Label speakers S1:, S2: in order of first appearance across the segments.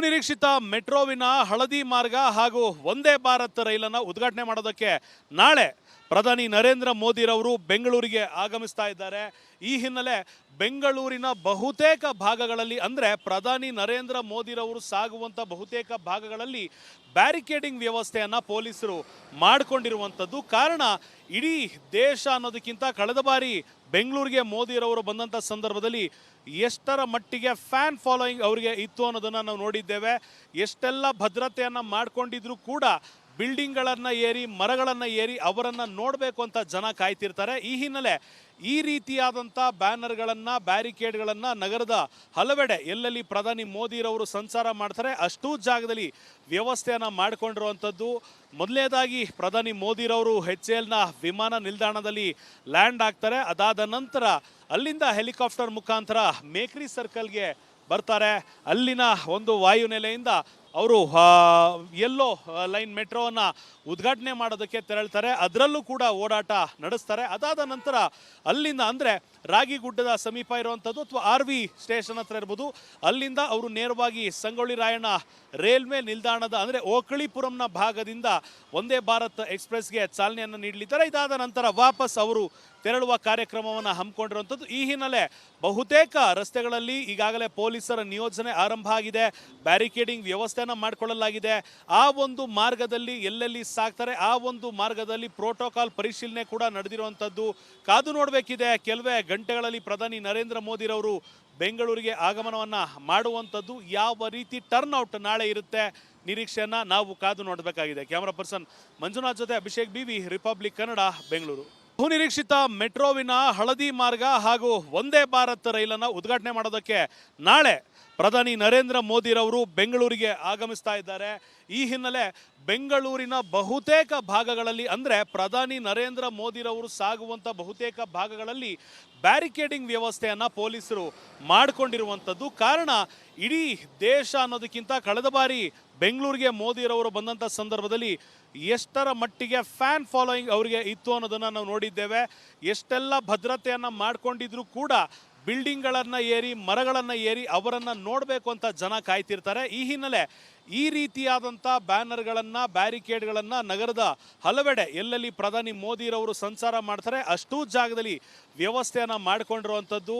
S1: ಬಹುನಿರೀಕ್ಷಿತ ಮೆಟ್ರೋವಿನ ಹಳದಿ ಮಾರ್ಗ ಹಾಗೂ ಒಂದೇ ಭಾರತ್ ರೈಲನ್ನು ಉದ್ಘಾಟನೆ ಮಾಡೋದಕ್ಕೆ ನಾಳೆ ಪ್ರಧಾನಿ ನರೇಂದ್ರ ಮೋದಿರವರು ಬೆಂಗಳೂರಿಗೆ ಆಗಮಿಸ್ತಾ ಇದ್ದಾರೆ. ಈ ಹಿನ್ನೆಲೆ ಬೆಂಗಳೂರಿನ ಬಹುತೇಕ ಭಾಗಗಳಲ್ಲಿ, ಅಂದರೆ ಪ್ರಧಾನಿ ನರೇಂದ್ರ ಮೋದಿರವರು ಸಾಗುವಂಥ ಬಹುತೇಕ ಭಾಗಗಳಲ್ಲಿ ಬ್ಯಾರಿಕೇಡಿಂಗ್ ವ್ಯವಸ್ಥೆಯನ್ನು ಪೊಲೀಸರು ಮಾಡಿಕೊಂಡಿರುವಂಥದ್ದು. ಕಾರಣ, ಇಡೀ ದೇಶ ಅನ್ನೋದಕ್ಕಿಂತ ಕಳೆದ ಬಾರಿ ಬೆಂಗಳೂರಿಗೆ ಮೋದಿರವರು ಬಂದಂಥ ಸಂದರ್ಭದಲ್ಲಿ ಎಷ್ಟರ ಮಟ್ಟಿಗೆ ಫ್ಯಾನ್ ಫಾಲೋಯಿಂಗ್ ಅವರಿಗೆ ಇತ್ತು ಅನ್ನೋದನ್ನು ನಾವು ನೋಡಿದ್ದೇವೆ. ಎಷ್ಟೆಲ್ಲ ಭದ್ರತೆಯನ್ನು ಮಾಡ್ಕೊಂಡಿದ್ರು ಕೂಡ ಬಿಲ್ಡಿಂಗ್ಗಳನ್ನು ಏರಿ, ಮರಗಳನ್ನು ಏರಿ ಅವರನ್ನು ನೋಡಬೇಕು ಅಂತ ಜನ ಕಾಯ್ತಿರ್ತಾರೆ. ಈ ಹಿನ್ನೆಲೆ ಈ ರೀತಿಯಾದಂಥ ಬ್ಯಾನರ್ಗಳನ್ನು, ಬ್ಯಾರಿಕೇಡ್ಗಳನ್ನು ನಗರದ ಹಲವೆಡೆ ಎಲ್ಲೆಲ್ಲಿ ಪ್ರಧಾನಿ ಮೋದಿರವರು ಸಂಚಾರ ಮಾಡ್ತಾರೆ, ಅಷ್ಟೂ ಜಾಗದಲ್ಲಿ ವ್ಯವಸ್ಥೆಯನ್ನು ಮಾಡಿಕೊಂಡಿರುವಂಥದ್ದು. ಮೊದಲನೇದಾಗಿ ಪ್ರಧಾನಿ ಮೋದಿರವರು ಹೆಚ್ ಎಲ್ನ ವಿಮಾನ ನಿಲ್ದಾಣದಲ್ಲಿ ಲ್ಯಾಂಡ್ ಆಗ್ತಾರೆ ಅದಾದ ನಂತರ ಅಲ್ಲಿಂದ ಹೆಲಿಕಾಪ್ಟರ್ ಮುಖಾಂತರ ಮೇಕ್ರಿ ಸರ್ಕಲ್ಗೆ ಬರ್ತಾರೆ. ಅಲ್ಲಿನ ಒಂದು ವಾಯುನೆಲೆಯಿಂದ ಅವರು ಎಲ್ಲೋ ಲೈನ್ ಮೆಟ್ರೋವನ್ನು ಉದ್ಘಾಟನೆ ಮಾಡೋದಕ್ಕೆ ತೆರಳ್ತಾರೆ. ಅದರಲ್ಲೂ ಕೂಡ ಓಡಾಟ ನಡೆಸ್ತಾರೆ. ಅದಾದ ನಂತರ ಅಲ್ಲಿಂದ ಅಂದರೆ ರಾಗಿಗುಡ್ಡದ ಸಮೀಪ ಇರುವಂಥದ್ದು ಅಥವಾ ಆರ್ ವಿ ಸ್ಟೇಷನ್ ಹತ್ರ ಇರ್ಬೋದು. ಅಲ್ಲಿಂದ ಅವರು ನೇರವಾಗಿ ಸಂಗೊಳ್ಳಿ ರಾಯಣ್ಣ ರೈಲ್ವೆ ನಿಲ್ದಾಣದ ಅಂದರೆ ಓಕಳಿಪುರಂನ ಭಾಗದಿಂದ ಒಂದೇ ಭಾರತ್ ಎಕ್ಸ್ಪ್ರೆಸ್ಗೆ ಚಾಲನೆಯನ್ನು ನೀಡಲಿದ್ದಾರೆ. ಇದಾದ ನಂತರ ವಾಪಸ್ ಅವರು ತೆರಳುವ ಕಾರ್ಯಕ್ರಮವನ್ನು ಹಮ್ಮಿಕೊಂಡಿರುವಂಥದ್ದು. ಈ ಹಿನ್ನೆಲೆ ಬಹುತೇಕ ರಸ್ತೆಗಳಲ್ಲಿ ಈಗಾಗಲೇ ಪೊಲೀಸರ ನಿಯೋಜನೆ ಆರಂಭ ಆಗಿದೆ. ಬ್ಯಾರಿಕೇಡಿಂಗ್ ವ್ಯವಸ್ಥೆಯನ್ನು ಮಾಡಿಕೊಳ್ಳಲಾಗಿದೆ. ಆ ಒಂದು ಮಾರ್ಗದಲ್ಲಿ ಎಲ್ಲೆಲ್ಲಿ ಸಾಕ್ತಾರೆ, ಆ ಒಂದು ಮಾರ್ಗದಲ್ಲಿ ಪ್ರೋಟೋಕಾಲ್ ಪರಿಶೀಲನೆ ಕೂಡ ನಡೆದಿರುವಂಥದ್ದು ಕಾದು ನೋಡಬೇಕಿದೆ. ಕೆಲವೇ ಗಂಟೆಗಳಲ್ಲಿ ಪ್ರಧಾನಿ ನರೇಂದ್ರ ಮೋದಿರವರು ಬೆಂಗಳೂರಿಗೆ ಆಗಮನವನ್ನು ಮಾಡುವಂಥದ್ದು ಯಾವ ರೀತಿ ಟರ್ನ್ ಔಟ್ ನಾಳೆ ಇರುತ್ತೆ ನಿರೀಕ್ಷೆಯನ್ನು ನಾವು ಕಾದು ನೋಡಬೇಕಾಗಿದೆ. ಕ್ಯಾಮ್ರಾ ಪರ್ಸನ್ ಮಂಜುನಾಥ್ ಜೊತೆ ಅಭಿಷೇಕ್ ಬಿ ರಿಪಬ್ಲಿಕ್ ಕನ್ನಡ ಬೆಂಗಳೂರು ಬಹುನಿರೀಕ್ಷಿತ ಮೆಟ್ರೋವಿನ ಹಳದಿ ಮಾರ್ಗ ಹಾಗೂ ಒಂದೇ ಭಾರತ್ ರೈಲನ್ನು ಉದ್ಘಾಟನೆ ಮಾಡೋದಕ್ಕೆ ನಾಳೆ ಪ್ರಧಾನಿ ನರೇಂದ್ರ ಮೋದಿರವರು ಬೆಂಗಳೂರಿಗೆ ಆಗಮಿಸ್ತಾ ಇದ್ದಾರೆ. ಈ ಹಿನ್ನೆಲೆ ಬೆಂಗಳೂರಿನ ಬಹುತೇಕ ಭಾಗಗಳಲ್ಲಿ ಅಂದರೆ ಪ್ರಧಾನಿ ನರೇಂದ್ರ ಮೋದಿರವರು ಸಾಗುವಂಥ ಬಹುತೇಕ ಭಾಗಗಳಲ್ಲಿ ಬ್ಯಾರಿಕೇಡಿಂಗ್ ವ್ಯವಸ್ಥೆಯನ್ನು ಪೊಲೀಸರು ಮಾಡಿಕೊಂಡಿರುವಂಥದ್ದು ಕಾರಣ ಇಡೀ ದೇಶ ಅನ್ನೋದಕ್ಕಿಂತ ಕಳೆದ ಬಾರಿ ಬೆಂಗಳೂರಿಗೆ ಮೋದಿರವರು ಬಂದಂಥ ಸಂದರ್ಭದಲ್ಲಿ ಎಷ್ಟರ ಮಟ್ಟಿಗೆ ಫ್ಯಾನ್ ಫಾಲೋಯಿಂಗ್ ಅವರಿಗೆ ಇತ್ತು ಅನ್ನೋದನ್ನು ನಾವು ನೋಡಿದ್ದೇವೆ. ಎಷ್ಟೆಲ್ಲ ಭದ್ರತೆಯನ್ನು ಮಾಡ್ಕೊಂಡಿದ್ರೂ ಕೂಡ ಬಿಲ್ಡಿಂಗ್ಗಳನ್ನು ಏರಿ, ಮರಗಳನ್ನು ಏರಿ ಅವರನ್ನು ನೋಡಬೇಕು ಅಂತ ಜನ ಕಾಯ್ತಿರ್ತಾರೆ. ಈ ಹಿನ್ನೆಲೆ ಈ ರೀತಿಯಾದಂಥ ಬ್ಯಾನರ್ಗಳನ್ನು, ಬ್ಯಾರಿಕೇಡ್ಗಳನ್ನು ನಗರದ ಹಲವೆಡೆ ಎಲ್ಲೆಲ್ಲಿ ಪ್ರಧಾನಿ ಮೋದಿರವರು ಸಂಚಾರ ಮಾಡ್ತಾರೆ, ಅಷ್ಟೂ ಜಾಗದಲ್ಲಿ ವ್ಯವಸ್ಥೆಯನ್ನು ಮಾಡಿಕೊಂಡಿರುವಂಥದ್ದು.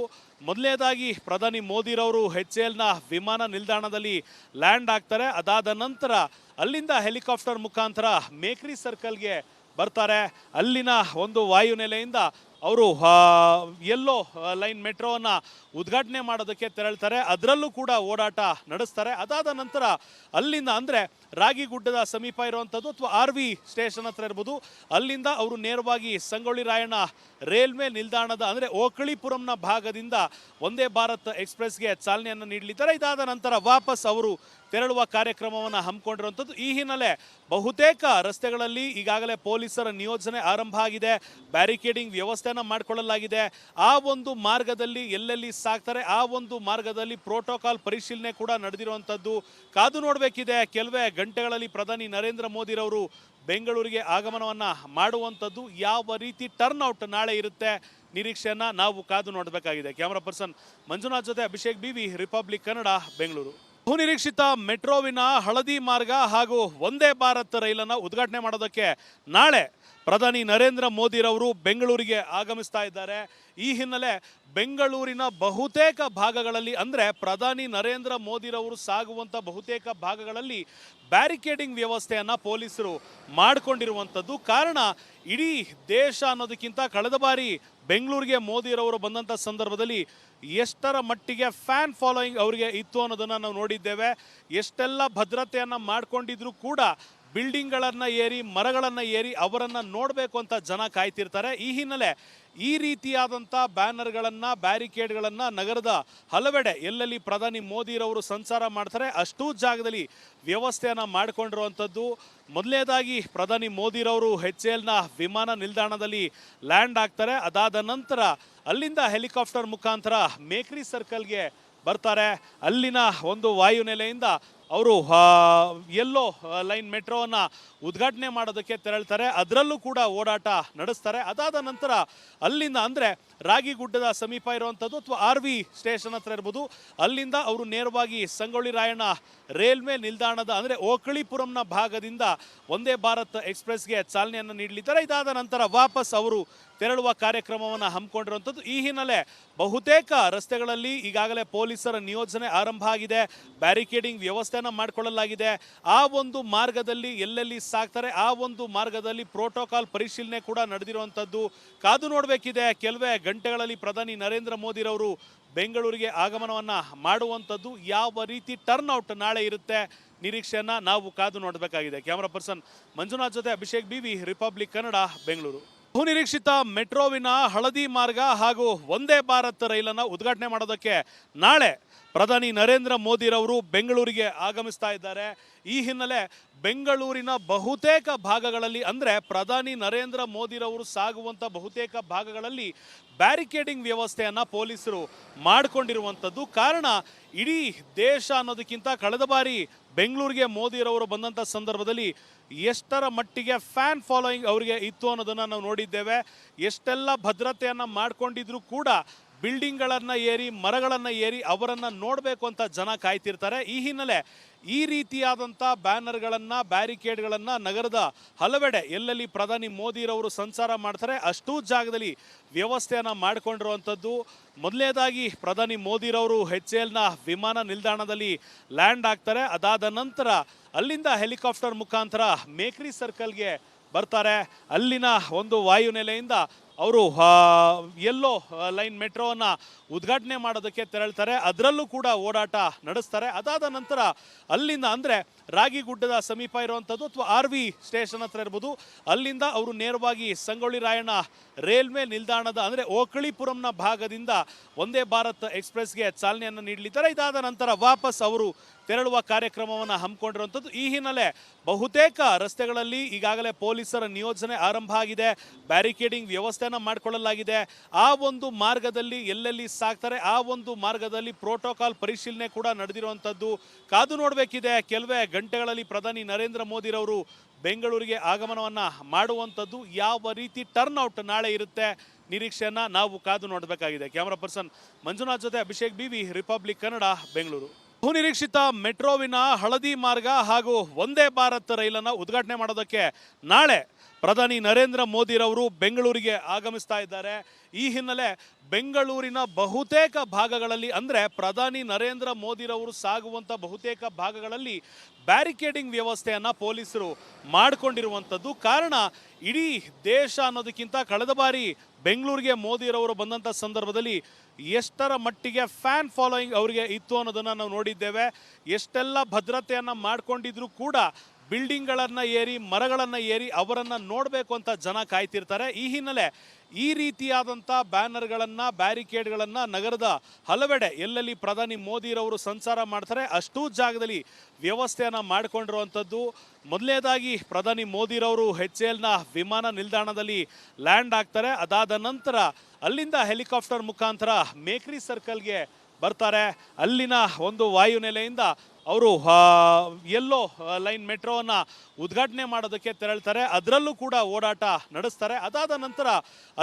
S1: ಮೊದಲನೇದಾಗಿ ಪ್ರಧಾನಿ ಮೋದಿರವರು ಹೆಚ್ ಎಲ್ನ ವಿಮಾನ ನಿಲ್ದಾಣದಲ್ಲಿ ಲ್ಯಾಂಡ್ ಆಗ್ತಾರೆ. ಅದಾದ ನಂತರ ಅಲ್ಲಿಂದ ಹೆಲಿಕಾಪ್ಟರ್ ಮುಖಾಂತರ ಮೇಕ್ರಿ ಸರ್ಕಲ್ಗೆ ಬರ್ತಾರೆ. ಅಲ್ಲಿನ ಒಂದು ವಾಯುನೆಲೆಯಿಂದ ಅವರು ಎಲ್ಲೋ ಲೈನ್ ಮೆಟ್ರೋವನ್ನು ಉದ್ಘಾಟನೆ ಮಾಡೋದಕ್ಕೆ ತೆರಳ್ತಾರೆ. ಅದರಲ್ಲೂ ಕೂಡ ಓಡಾಟ ನಡೆಸ್ತಾರೆ. ಅದಾದ ನಂತರ ಅಲ್ಲಿಂದ ಅಂದರೆ ರಾಗಿಗುಡ್ಡದ ಸಮೀಪ ಇರುವಂಥದ್ದು ಅಥವಾ ಆರ್ ವಿ ಸ್ಟೇಷನ್ ಹತ್ರ ಇರ್ಬೋದು. ಅಲ್ಲಿಂದ ಅವರು ನೇರವಾಗಿ ಸಂಗೊಳ್ಳಿ ರಾಯಣ್ಣ ರೈಲ್ವೆ ನಿಲ್ದಾಣದ ಅಂದರೆ ಓಕಳಿಪುರಂನ ಭಾಗದಿಂದ ಒಂದೇ ಭಾರತ್ ಎಕ್ಸ್ಪ್ರೆಸ್ಗೆ ಚಾಲನೆಯನ್ನು ನೀಡಲಿದ್ದಾರೆ. ಇದಾದ ನಂತರ ವಾಪಸ್ ಅವರು ತೆರಳುವ ಕಾರ್ಯಕ್ರಮವನ್ನು ಹಮ್ಮಿಕೊಂಡಿರುವಂಥದ್ದು ಈ ಹಿನ್ನೆಲೆ ಬಹುತೇಕ ರಸ್ತೆಗಳಲ್ಲಿ ಈಗಾಗಲೇ ಪೊಲೀಸರ ನಿಯೋಜನೆ ಆರಂಭ ಆಗಿದೆ. ಬ್ಯಾರಿಕೇಡಿಂಗ್ ವ್ಯವಸ್ಥೆಯನ್ನು ಮಾಡಿಕೊಳ್ಳಲಾಗಿದೆ. ಆ ಒಂದು ಮಾರ್ಗದಲ್ಲಿ ಎಲ್ಲೆಲ್ಲಿ ಸಾಕ್ತಾರೆ, ಆ ಒಂದು ಮಾರ್ಗದಲ್ಲಿ ಪ್ರೋಟೋಕಾಲ್ ಪರಿಶೀಲನೆ ಕೂಡ ನಡೆದಿರುವಂಥದ್ದು ಕಾದು ನೋಡಬೇಕಿದೆ. ಕೆಲವೇ ಗಂಟೆಗಳಲ್ಲಿ ಪ್ರಧಾನಿ ನರೇಂದ್ರ ಮೋದಿರವರು ಬೆಂಗಳೂರಿಗೆ ಆಗಮನವನ್ನ ಮಾಡುವಂಥದ್ದು ಯಾವ ರೀತಿ ಟರ್ನ್ ಔಟ್ ನಾಳೆ ಇರುತ್ತೆ ನಿರೀಕ್ಷೆಯನ್ನು ನಾವು ಕಾದು ನೋಡಬೇಕಾಗಿದೆ. ಕ್ಯಾಮರಾ ಪರ್ಸನ್ ಮಂಜುನಾಥ್ ಜೊತೆ Abhishek B V Republic Kannada Bengaluru ಬಹುನಿರೀಕ್ಷಿತ ಮೆಟ್ರೋವಿನ ಹಳದಿ ಮಾರ್ಗ ಹಾಗೂ ಒಂದೇ ಭಾರತ್ ರೈಲನ್ನು ಉದ್ಘಾಟನೆ ಮಾಡೋದಕ್ಕೆ ನಾಳೆ ಪ್ರಧಾನಿ ನರೇಂದ್ರ ಮೋದಿರವರು ಬೆಂಗಳೂರಿಗೆ ಆಗಮಿಸ್ತಾ ಇದ್ದಾರೆ. ಈ ಹಿನ್ನೆಲೆ ಬೆಂಗಳೂರಿನ ಬಹುತೇಕ ಭಾಗಗಳಲ್ಲಿ, ಅಂದರೆ ಪ್ರಧಾನಿ ನರೇಂದ್ರ ಮೋದಿರವರು ಸಾಗುವಂಥ ಬಹುತೇಕ ಭಾಗಗಳಲ್ಲಿ ಬ್ಯಾರಿಕೇಡಿಂಗ್ ವ್ಯವಸ್ಥೆಯನ್ನು ಪೊಲೀಸರು ಮಾಡಿಕೊಂಡಿರುವಂಥದ್ದು ಕಾರಣ, ಇಡೀ ದೇಶ ಅನ್ನೋದಕ್ಕಿಂತ ಕಳೆದ ಬಾರಿ ಬೆಂಗಳೂರಿಗೆ ಮೋದಿರವರು ಬಂದಂಥ ಸಂದರ್ಭದಲ್ಲಿ ಎಷ್ಟರ ಮಟ್ಟಿಗೆ ಫ್ಯಾನ್ ಫಾಲೋಯಿಂಗ್ ಅವರಿಗೆ ಇತ್ತು ಅನ್ನೋದನ್ನು ನಾವು ನೋಡಿದ್ದೇವೆ. ಎಷ್ಟೆಲ್ಲ ಭದ್ರತೆಯನ್ನು ಮಾಡ್ಕೊಂಡಿದ್ರೂ ಕೂಡ ಬಿಲ್ಡಿಂಗ್ಗಳನ್ನು ಏರಿ, ಮರಗಳನ್ನು ಏರಿ ಅವರನ್ನು ನೋಡಬೇಕು ಅಂತ ಜನ ಕಾಯ್ತಿರ್ತಾರೆ. ಈ ಹಿನ್ನೆಲೆ ಈ ರೀತಿಯಾದಂಥ ಬ್ಯಾನರ್ಗಳನ್ನು, ಬ್ಯಾರಿಕೇಡ್ಗಳನ್ನು ನಗರದ ಹಲವೆಡೆ ಎಲ್ಲೆಲ್ಲಿ ಪ್ರಧಾನಿ ಮೋದಿರವರು ಸಂಚಾರ ಮಾಡ್ತಾರೆ, ಅಷ್ಟೂ ಜಾಗದಲ್ಲಿ ವ್ಯವಸ್ಥೆಯನ್ನು ಮಾಡಿಕೊಂಡಿರುವಂಥದ್ದು. ಮೊದಲನೇದಾಗಿ ಪ್ರಧಾನಿ ಮೋದಿರವರು ಹೆಚ್ ಎಲ್ನ ವಿಮಾನ ನಿಲ್ದಾಣದಲ್ಲಿ ಲ್ಯಾಂಡ್ ಆಗ್ತಾರೆ ಅದಾದ ನಂತರ ಅಲ್ಲಿಂದ ಹೆಲಿಕಾಪ್ಟರ್ ಮುಖಾಂತರ ಮೇಕ್ರಿ ಸರ್ಕಲ್ಗೆ ಬರ್ತಾರೆ. ಅಲ್ಲಿನ ಒಂದು ವಾಯುನೆಲೆಯಿಂದ ಅವರು ಎಲ್ಲೋ ಲೈನ್ ಮೆಟ್ರೋವನ್ನು ಉದ್ಘಾಟನೆ ಮಾಡೋದಕ್ಕೆ ತೆರಳ್ತಾರೆ. ಅದರಲ್ಲೂ ಕೂಡ ಓಡಾಟ ನಡೆಸ್ತಾರೆ. ಅದಾದ ನಂತರ ಅಲ್ಲಿಂದ ಅಂದರೆ ರಾಗಿಗುಡ್ಡದ ಸಮೀಪ ಇರುವಂಥದ್ದು ಅಥವಾ ಆರ್ ವಿ ಸ್ಟೇಷನ್ ಹತ್ರ ಇರ್ಬೋದು. ಅಲ್ಲಿಂದ ಅವರು ನೇರವಾಗಿ ಸಂಗೊಳ್ಳಿ ರಾಯಣ್ಣ ರೈಲ್ವೆ ನಿಲ್ದಾಣದ ಅಂದರೆ ಓಕಳಿಪುರಂನ ಭಾಗದಿಂದ ಒಂದೇ ಭಾರತ್ ಎಕ್ಸ್ಪ್ರೆಸ್ಗೆ ಚಾಲನೆಯನ್ನು ನೀಡಲಿದ್ದಾರೆ. ಇದಾದ ನಂತರ ವಾಪಸ್ ಅವರು ತೆರಳುವ ಕಾರ್ಯಕ್ರಮವನ್ನು ಹಮ್ಮಿಕೊಂಡಿರುವಂಥದ್ದು ಈ ಹಿನ್ನೆಲೆ ಬಹುತೇಕ ರಸ್ತೆಗಳಲ್ಲಿ ಈಗಾಗಲೇ ಪೊಲೀಸರ ನಿಯೋಜನೆ ಆರಂಭ ಆಗಿದೆ. ಬ್ಯಾರಿಕೇಡಿಂಗ್ ವ್ಯವಸ್ಥೆಯನ್ನು ಮಾಡಿಕೊಳ್ಳಲಾಗಿದೆ. ಆ ಒಂದು ಮಾರ್ಗದಲ್ಲಿ ಎಲ್ಲೆಲ್ಲಿ ಸಾಕ್ತಾರೆ, ಆ ಒಂದು ಮಾರ್ಗದಲ್ಲಿ ಪ್ರೋಟೋಕಾಲ್ ಪರಿಶೀಲನೆ ಕೂಡ ನಡೆದಿರುವಂಥದ್ದು ಕಾದು ನೋಡಬೇಕಿದೆ. ಕೆಲವೇ ಗಂಟೆಗಳಲ್ಲಿ ಪ್ರಧಾನಿ ನರೇಂದ್ರ ಮೋದಿರವರು ಬೆಂಗಳೂರಿಗೆ ಆಗಮನವನ್ನು ಮಾಡುವಂಥದ್ದು ಯಾವ ರೀತಿ ಟರ್ನ್ ಔಟ್ ನಾಳೆ ಇರುತ್ತೆ ನಿರೀಕ್ಷೆಯನ್ನು ನಾವು ಕಾದು ನೋಡಬೇಕಾಗಿದೆ. ಕ್ಯಾಮರಾ ಪರ್ಸನ್ ಮಂಜುನಾಥ್ ಜೊತೆ Abhishek B V Republic Kannada, Bengaluru. ಬಹುನಿರೀಕ್ಷಿತ ಮೆಟ್ರೋವಿನ ಹಳದಿ ಮಾರ್ಗ ಹಾಗೂ ಒಂದೇ ಭಾರತ್ ರೈಲನ್ನು ಉದ್ಘಾಟನೆ ಮಾಡೋದಕ್ಕೆ ನಾಳೆ ಪ್ರಧಾನಿ ನರೇಂದ್ರ ಮೋದಿರವರು ಬೆಂಗಳೂರಿಗೆ ಆಗಮಿಸ್ತಾ ಇದ್ದಾರೆ. ಈ ಹಿನ್ನೆಲೆ ಬೆಂಗಳೂರಿನ ಬಹುತೇಕ ಭಾಗಗಳಲ್ಲಿ, ಅಂದರೆ ಪ್ರಧಾನಿ ನರೇಂದ್ರ ಮೋದಿರವರು ಸಾಗುವಂಥ ಬಹುತೇಕ ಭಾಗಗಳಲ್ಲಿ ಬ್ಯಾರಿಕೇಡಿಂಗ್ ವ್ಯವಸ್ಥೆಯನ್ನು ಪೊಲೀಸರು ಮಾಡಿಕೊಂಡಿರುವಂಥದ್ದು. ಕಾರಣ ಇಡೀ ದೇಶ ಅನ್ನೋದಕ್ಕಿಂತ ಕಳೆದ ಬಾರಿ ಬೆಂಗಳೂರಿಗೆ ಮೋದಿರವರು ಬಂದಂಥ ಸಂದರ್ಭದಲ್ಲಿ ಎಷ್ಟರ ಮಟ್ಟಿಗೆ ಫ್ಯಾನ್ ಫಾಲೋಯಿಂಗ್ ಅವರಿಗೆ ಇತ್ತು ಅನ್ನೋದನ್ನು ನಾವು ನೋಡಿದ್ದೇವೆ. ಎಷ್ಟೆಲ್ಲ ಭದ್ರತೆಯನ್ನು ಮಾಡ್ಕೊಂಡಿದ್ರೂ ಕೂಡ ಬಿಲ್ಡಿಂಗ್ಗಳನ್ನು ಏರಿ, ಮರಗಳನ್ನು ಏರಿ ಅವರನ್ನು ನೋಡಬೇಕು ಅಂತ ಜನ ಕಾಯ್ತಿರ್ತಾರೆ. ಈ ಹಿನ್ನೆಲೆ ಈ ರೀತಿಯಾದಂಥ ಬ್ಯಾನರ್ಗಳನ್ನು, ಬ್ಯಾರಿಕೇಡ್ಗಳನ್ನು ನಗರದ ಹಲವೆಡೆ ಎಲ್ಲೆಲ್ಲಿ ಪ್ರಧಾನಿ ಮೋದಿರವರು ಸಂಚಾರ ಮಾಡ್ತಾರೆ, ಅಷ್ಟೂ ಜಾಗದಲ್ಲಿ ವ್ಯವಸ್ಥೆಯನ್ನು ಮಾಡಿಕೊಂಡಿರುವಂಥದ್ದು. ಮೊದಲನೇದಾಗಿ ಪ್ರಧಾನಿ ಮೋದಿರವರು ಹೆಚ್ ಎಲ್ನ ವಿಮಾನ ನಿಲ್ದಾಣದಲ್ಲಿ ಲ್ಯಾಂಡ್ ಆಗ್ತಾರೆ ಅದಾದ ನಂತರ ಅಲ್ಲಿಂದ ಹೆಲಿಕಾಪ್ಟರ್ ಮುಖಾಂತರ ಮೇಕ್ರಿ ಸರ್ಕಲ್ಗೆ ಬರ್ತಾರೆ. ಅಲ್ಲಿನ ಒಂದು ವಾಯುನೆಲೆಯಿಂದ ಅವರು ಎಲ್ಲೋ ಲೈನ್ ಮೆಟ್ರೋವನ್ನು ಉದ್ಘಾಟನೆ ಮಾಡೋದಕ್ಕೆ ತೆರಳ್ತಾರೆ. ಅದರಲ್ಲೂ ಕೂಡ ಓಡಾಟ ನಡೆಸ್ತಾರೆ. ಅದಾದ ನಂತರ ಅಲ್ಲಿಂದ ಅಂದರೆ ರಾಗಿಗುಡ್ಡದ ಸಮೀಪ ಇರುವಂಥದ್ದು ಅಥವಾ ಆರ್ ವಿ ಸ್ಟೇಷನ್ ಹತ್ರ ಇರ್ಬೋದು. ಅಲ್ಲಿಂದ ಅವರು ನೇರವಾಗಿ ಸಂಗೊಳ್ಳಿ ರಾಯಣ್ಣ ರೈಲ್ವೆ ನಿಲ್ದಾಣದ ಅಂದರೆ ಓಕಳಿಪುರಂನ ಭಾಗದಿಂದ ಒಂದೇ ಭಾರತ್ ಎಕ್ಸ್ಪ್ರೆಸ್ಗೆ ಚಾಲನೆಯನ್ನು ನೀಡಲಿದ್ದಾರೆ. ಇದಾದ ನಂತರ ವಾಪಸ್ ಅವರು ತೆರಳುವ ಕಾರ್ಯಕ್ರಮವನ್ನು ಹಮ್ಮಿಕೊಂಡಿರುವಂಥದ್ದು ಈ ಹಿನ್ನೆಲೆ ಬಹುತೇಕ ರಸ್ತೆಗಳಲ್ಲಿ ಈಗಾಗಲೇ ಪೊಲೀಸರ ನಿಯೋಜನೆ ಆರಂಭ ಆಗಿದೆ. ಬ್ಯಾರಿಕೇಡಿಂಗ್ ವ್ಯವಸ್ಥೆಯನ್ನು ಮಾಡಿಕೊಳ್ಳಲಾಗಿದೆ. ಆ ಒಂದು ಮಾರ್ಗದಲ್ಲಿ ಎಲ್ಲೆಲ್ಲಿ ಸಾಕ್ತಾರೆ. ಆ ಒಂದು ಮಾರ್ಗದಲ್ಲಿ ಪ್ರೋಟೋಕಾಲ್ ಪರಿಶೀಲನೆ ಕೂಡ ನಡೆದಿರುವಂಥದ್ದು ಕಾದು ನೋಡಬೇಕಿದೆ. ಕೆಲವೇ ಗಂಟೆಗಳಲ್ಲಿ ಪ್ರಧಾನಿ ನರೇಂದ್ರ ಮೋದಿರವರು ಬೆಂಗಳೂರಿಗೆ ಆಗಮನವನ್ನು ಮಾಡುವಂಥದ್ದು ಯಾವ ರೀತಿ ಟರ್ನ್ ಔಟ್ ನಾಳೆ ಇರುತ್ತೆ ನಿರೀಕ್ಷೆಯನ್ನು ನಾವು ಕಾದು ನೋಡಬೇಕಾಗಿದೆ. ಕ್ಯಾಮ್ರಾ ಪರ್ಸನ್ ಮಂಜುನಾಥ್ ಜೊತೆ Abhishek B V Republic Kannada Bengaluru ಬಹುನಿರೀಕ್ಷಿತ ಮೆಟ್ರೋವಿನ ಹಳದಿ ಮಾರ್ಗ ಹಾಗೂ ಒಂದೇ ಭಾರತ್ ರೈಲನ್ನು ಉದ್ಘಾಟನೆ ಮಾಡೋದಕ್ಕೆ ನಾಳೆ ಪ್ರಧಾನಿ ನರೇಂದ್ರ ಮೋದಿರವರು ಬೆಂಗಳೂರಿಗೆ ಆಗಮಿಸ್ತಾ ಇದ್ದಾರೆ. ಈ ಹಿನ್ನೆಲೆ ಬೆಂಗಳೂರಿನ ಬಹುತೇಕ ಭಾಗಗಳಲ್ಲಿ, ಅಂದರೆ ಪ್ರಧಾನಿ ನರೇಂದ್ರ ಮೋದಿರವರು ಸಾಗುವಂಥ ಬಹುತೇಕ ಭಾಗಗಳಲ್ಲಿ ಬ್ಯಾರಿಕೇಡಿಂಗ್ ವ್ಯವಸ್ಥೆಯನ್ನು ಪೊಲೀಸರು ಮಾಡಿಕೊಂಡಿರುವಂಥದ್ದು ಕಾರಣ, ಇಡೀ ದೇಶ ಅನ್ನೋದಕ್ಕಿಂತ ಕಳೆದ ಬಾರಿ ಬೆಂಗಳೂರಿಗೆ ಮೋದಿರವರು ಬಂದಂಥ ಸಂದರ್ಭದಲ್ಲಿ ಎಷ್ಟರ ಮಟ್ಟಿಗೆ ಫ್ಯಾನ್ ಫಾಲೋಯಿಂಗ್ ಅವರಿಗೆ ಇತ್ತು ಅನ್ನೋದನ್ನು ನಾವು ನೋಡಿದ್ದೇವೆ. ಎಷ್ಟೆಲ್ಲ ಭದ್ರತೆಯನ್ನು ಮಾಡ್ಕೊಂಡಿದ್ರು ಕೂಡ ಬಿಲ್ಡಿಂಗ್ಗಳನ್ನು ಏರಿ, ಮರಗಳನ್ನು ಏರಿ ಅವರನ್ನು ನೋಡಬೇಕು ಅಂತ ಜನ ಕಾಯ್ತಿರ್ತಾರೆ. ಈ ಹಿನ್ನೆಲೆ ಈ ರೀತಿಯಾದಂಥ ಬ್ಯಾನರ್ಗಳನ್ನು, ಬ್ಯಾರಿಕೇಡ್ಗಳನ್ನು ನಗರದ ಹಲವೆಡೆ ಎಲ್ಲೆಲ್ಲಿ ಪ್ರಧಾನಿ ಮೋದಿರವರು ಸಂಚಾರ ಮಾಡ್ತಾರೆ, ಅಷ್ಟೂ ಜಾಗದಲ್ಲಿ ವ್ಯವಸ್ಥೆಯನ್ನು ಮಾಡಿಕೊಂಡಿರುವಂಥದ್ದು. ಮೊದಲನೇದಾಗಿ ಪ್ರಧಾನಿ ಮೋದಿರವರು ಎಚ್ ಎಲ್ನ ವಿಮಾನ ನಿಲ್ದಾಣದಲ್ಲಿ ಲ್ಯಾಂಡ್ ಆಗ್ತಾರೆ ಅದಾದ ನಂತರ ಅಲ್ಲಿಂದ ಹೆಲಿಕಾಪ್ಟರ್ ಮುಖಾಂತರ ಮೇಕ್ರಿ ಸರ್ಕಲ್ಗೆ ಬರ್ತಾರೆ. ಅಲ್ಲಿನ ಒಂದು ವಾಯುನೆಲೆಯಿಂದ ಅವರು ಎಲ್ಲೋ ಲೈನ್ ಮೆಟ್ರೋವನ್ನು ಉದ್ಘಾಟನೆ ಮಾಡೋದಕ್ಕೆ ತೆರಳ್ತಾರೆ. ಅದರಲ್ಲೂ ಕೂಡ ಓಡಾಟ ನಡೆಸ್ತಾರೆ. ಅದಾದ ನಂತರ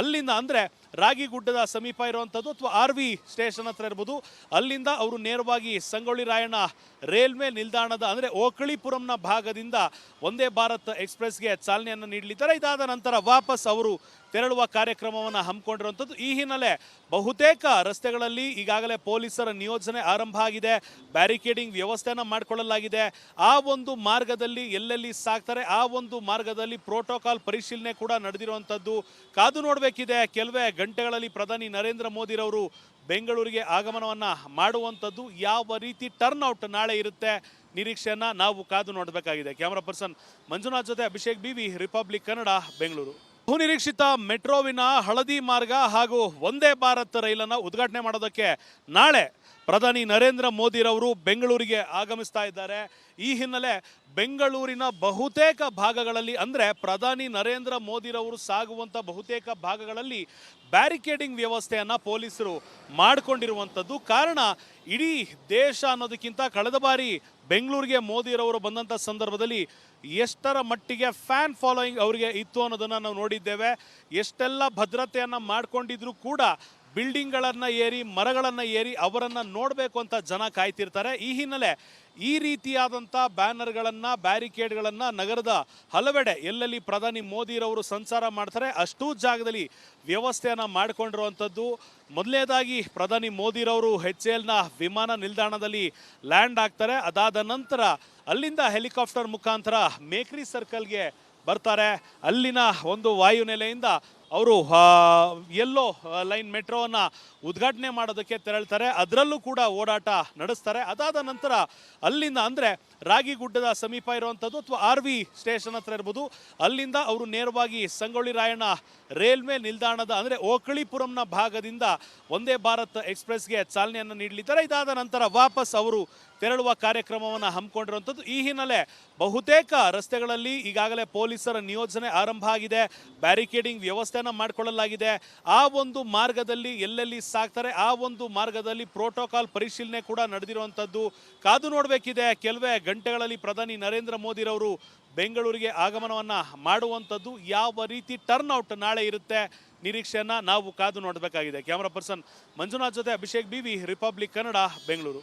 S1: ಅಲ್ಲಿಂದ ಅಂದರೆ ರಾಗಿಗುಡ್ಡದ ಸಮೀಪ ಇರುವಂಥದ್ದು ಅಥವಾ ಆರ್ ವಿ ಸ್ಟೇಷನ್ ಹತ್ರ ಇರ್ಬೋದು. ಅಲ್ಲಿಂದ ಅವರು ನೇರವಾಗಿ ಸಂಗೊಳ್ಳಿ ರಾಯಣ್ಣ ರೈಲ್ವೆ ನಿಲ್ದಾಣದ ಅಂದರೆ ಓಕಳಿಪುರಂನ ಭಾಗದಿಂದ ಒಂದೇ ಭಾರತ್ ಎಕ್ಸ್ಪ್ರೆಸ್ಗೆ ಚಾಲನೆಯನ್ನು ನೀಡಲಿದ್ದಾರೆ. ಇದಾದ ನಂತರ ವಾಪಸ್ ಅವರು ತೆರಳುವ ಕಾರ್ಯಕ್ರಮವನ್ನು ಹಮ್ಮಿಕೊಂಡಿರುವಂಥದ್ದು. ಈ ಹಿನ್ನೆಲೆ ಬಹುತೇಕ ರಸ್ತೆಗಳಲ್ಲಿ ಈಗಾಗಲೇ ಪೊಲೀಸರ ನಿಯೋಜನೆ ಆರಂಭ ಆಗಿದೆ. ಬ್ಯಾರಿಕೇಡಿಂಗ್ ವ್ಯವಸ್ಥೆಯನ್ನು ಮಾಡಿಕೊಳ್ಳಲಾಗಿದೆ. ಆ ಒಂದು ಮಾರ್ಗದಲ್ಲಿ ಎಲ್ಲೆಲ್ಲಿ ಸಾಕ್ತಾರೆ, ಆ ಒಂದು ಮಾರ್ಗದಲ್ಲಿ ಪ್ರೋಟೋಕಾಲ್ ಪರಿಶೀಲನೆ ಕೂಡ ನಡೆದಿರುವಂಥದ್ದು ಕಾದು ನೋಡಬೇಕಿದೆ. ಕೆಲವೇ ಗಂಟೆಗಳಲ್ಲಿ ಪ್ರಧಾನಿ ನರೇಂದ್ರ ಮೋದಿರವರು ಬೆಂಗಳೂರಿಗೆ ಆಗಮನವನ್ನು ಮಾಡುವಂಥದ್ದು ಯಾವ ರೀತಿ ಟರ್ನ್ ಔಟ್ ನಾಳೆ ಇರುತ್ತೆ ನಿರೀಕ್ಷೆಯನ್ನು ನಾವು ಕಾದು ನೋಡಬೇಕಾಗಿದೆ. ಕ್ಯಾಮ್ರಾ ಪರ್ಸನ್ ಮಂಜುನಾಥ್ ಜೊತೆ ಅಭಿಷೇಕ್ ಬಿ ರಿಪಬ್ಲಿಕ್ ಕನ್ನಡ ಬೆಂಗಳೂರು ಬಹುನಿರೀಕ್ಷಿತ ಮೆಟ್ರೋವಿನ ಹಳದಿ ಮಾರ್ಗ ಹಾಗೂ ಒಂದೇ ಭಾರತ್ ರೈಲನ್ನು ಉದ್ಘಾಟನೆ ಮಾಡೋದಕ್ಕೆ ನಾಳೆ ಪ್ರಧಾನಿ ನರೇಂದ್ರ ಮೋದಿರವರು ಬೆಂಗಳೂರಿಗೆ ಆಗಮಿಸ್ತಾ ಇದ್ದಾರೆ. ಈ ಹಿನ್ನೆಲೆ ಬೆಂಗಳೂರಿನ ಬಹುತೇಕ ಭಾಗಗಳಲ್ಲಿ, ಅಂದರೆ ಪ್ರಧಾನಿ ನರೇಂದ್ರ ಮೋದಿರವರು ಸಾಗುವಂಥ ಬಹುತೇಕ ಭಾಗಗಳಲ್ಲಿ ಬ್ಯಾರಿಕೇಡಿಂಗ್ ವ್ಯವಸ್ಥೆಯನ್ನು ಪೊಲೀಸರು ಮಾಡಿಕೊಂಡಿರುವಂಥದ್ದು ಕಾರಣ, ಇಡೀ ದೇಶ ಅನ್ನೋದಕ್ಕಿಂತ ಕಳೆದ ಬಾರಿ ಬೆಂಗಳೂರಿಗೆ ಮೋದಿರವರು ಬಂದಂಥ ಸಂದರ್ಭದಲ್ಲಿ ಎಷ್ಟರ ಮಟ್ಟಿಗೆ ಫ್ಯಾನ್ ಫಾಲೋಯಿಂಗ್ ಅವರಿಗೆ ಇತ್ತು ಅನ್ನೋದನ್ನು ನಾವು ನೋಡಿದ್ದೇವೆ. ಎಷ್ಟೆಲ್ಲ ಭದ್ರತೆಯನ್ನು ಮಾಡ್ಕೊಂಡಿದ್ರೂ ಕೂಡ ಬಿಲ್ಡಿಂಗ್ಗಳನ್ನು ಏರಿ, ಮರಗಳನ್ನು ಏರಿ ಅವರನ್ನು ನೋಡಬೇಕು ಅಂತ ಜನ ಕಾಯ್ತಿರ್ತಾರೆ. ಈ ಹಿನ್ನೆಲೆ ಈ ರೀತಿಯಾದಂಥ ಬ್ಯಾನರ್ಗಳನ್ನು, ಬ್ಯಾರಿಕೇಡ್ಗಳನ್ನು ನಗರದ ಹಲವೆಡೆ ಎಲ್ಲೆಲ್ಲಿ ಪ್ರಧಾನಿ ಮೋದಿರವರು ಸಂಚಾರ ಮಾಡ್ತಾರೆ, ಅಷ್ಟೂ ಜಾಗದಲ್ಲಿ ವ್ಯವಸ್ಥೆಯನ್ನು ಮಾಡಿಕೊಂಡಿರುವಂಥದ್ದು. ಮೊದಲನೇದಾಗಿ ಪ್ರಧಾನಿ ಮೋದಿರವರು ಹೆಚ್ ಎಲ್ನ ವಿಮಾನ ನಿಲ್ದಾಣದಲ್ಲಿ ಲ್ಯಾಂಡ್ ಆಗ್ತಾರೆ ಅದಾದ ನಂತರ ಅಲ್ಲಿಂದ ಹೆಲಿಕಾಪ್ಟರ್ ಮುಖಾಂತರ ಮೇಕ್ರಿ ಸರ್ಕಲ್ಗೆ ಬರ್ತಾರೆ. ಅಲ್ಲಿನ ಒಂದು ವಾಯುನೆಲೆಯಿಂದ ಅವರು ಎಲ್ಲೋ ಲೈನ್ ಮೆಟ್ರೋವನ್ನು ಉದ್ಘಾಟನೆ ಮಾಡೋದಕ್ಕೆ ತೆರಳ್ತಾರೆ. ಅದರಲ್ಲೂ ಕೂಡ ಓಡಾಟ ನಡೆಸ್ತಾರೆ. ಅದಾದ ನಂತರ ಅಲ್ಲಿಂದ ಅಂದರೆ ರಾಗಿಗುಡ್ಡದ ಸಮೀಪ ಇರುವಂಥದ್ದು ಅಥವಾ ಆರ್ ವಿ ಸ್ಟೇಷನ್ ಹತ್ರ ಇರ್ಬೋದು. ಅಲ್ಲಿಂದ ಅವರು ನೇರವಾಗಿ ಸಂಗೊಳ್ಳಿ ರಾಯಣ್ಣ ರೈಲ್ವೆ ನಿಲ್ದಾಣದ ಅಂದರೆ ಓಕಳಿಪುರಂನ ಭಾಗದಿಂದ ಒಂದೇ ಭಾರತ್ ಎಕ್ಸ್ಪ್ರೆಸ್ಗೆ ಚಾಲನೆಯನ್ನು ನೀಡಲಿದ್ದಾರೆ. ಇದಾದ ನಂತರ ವಾಪಸ್ ಅವರು ತೆರಳುವ ಕಾರ್ಯಕ್ರಮವನ್ನು ಹಮ್ಮಿಕೊಂಡಿರುವಂಥದ್ದು ಈ ಹಿನ್ನೆಲೆ ಬಹುತೇಕ ರಸ್ತೆಗಳಲ್ಲಿ ಈಗಾಗಲೇ ಪೊಲೀಸರ ನಿಯೋಜನೆ ಆರಂಭ ಆಗಿದೆ. ಬ್ಯಾರಿಕೇಡಿಂಗ್ ವ್ಯವಸ್ಥೆಯನ್ನು ಮಾಡಿಕೊಳ್ಳಲಾಗಿದೆ. ಆ ಒಂದು ಮಾರ್ಗದಲ್ಲಿ ಎಲ್ಲೆಲ್ಲಿ ಸಾಕ್ತಾರೆ, ಆ ಒಂದು ಮಾರ್ಗದಲ್ಲಿ ಪ್ರೋಟೋಕಾಲ್ ಪರಿಶೀಲನೆ ಕೂಡ ನಡೆದಿರುವಂಥದ್ದು ಕಾದು ನೋಡಬೇಕಿದೆ. ಕೆಲವೇ ಗಂಟೆಗಳಲ್ಲಿ ಪ್ರಧಾನಿ ನರೇಂದ್ರ ಮೋದಿರವರು ಬೆಂಗಳೂರಿಗೆ ಆಗಮನವನ್ನ ಮಾಡುವಂಥದ್ದು ಯಾವ ರೀತಿ ಟರ್ನ್ ಔಟ್ ನಾಳೆ ಇರುತ್ತೆ ನಿರೀಕ್ಷೆಯನ್ನು ನಾವು ಕಾದು ನೋಡಬೇಕಾಗಿದೆ. ಕ್ಯಾಮ್ರಾ ಪರ್ಸನ್ ಮಂಜುನಾಥ್ ಜೊತೆ Abhishek B V Republic Kannada Bengaluru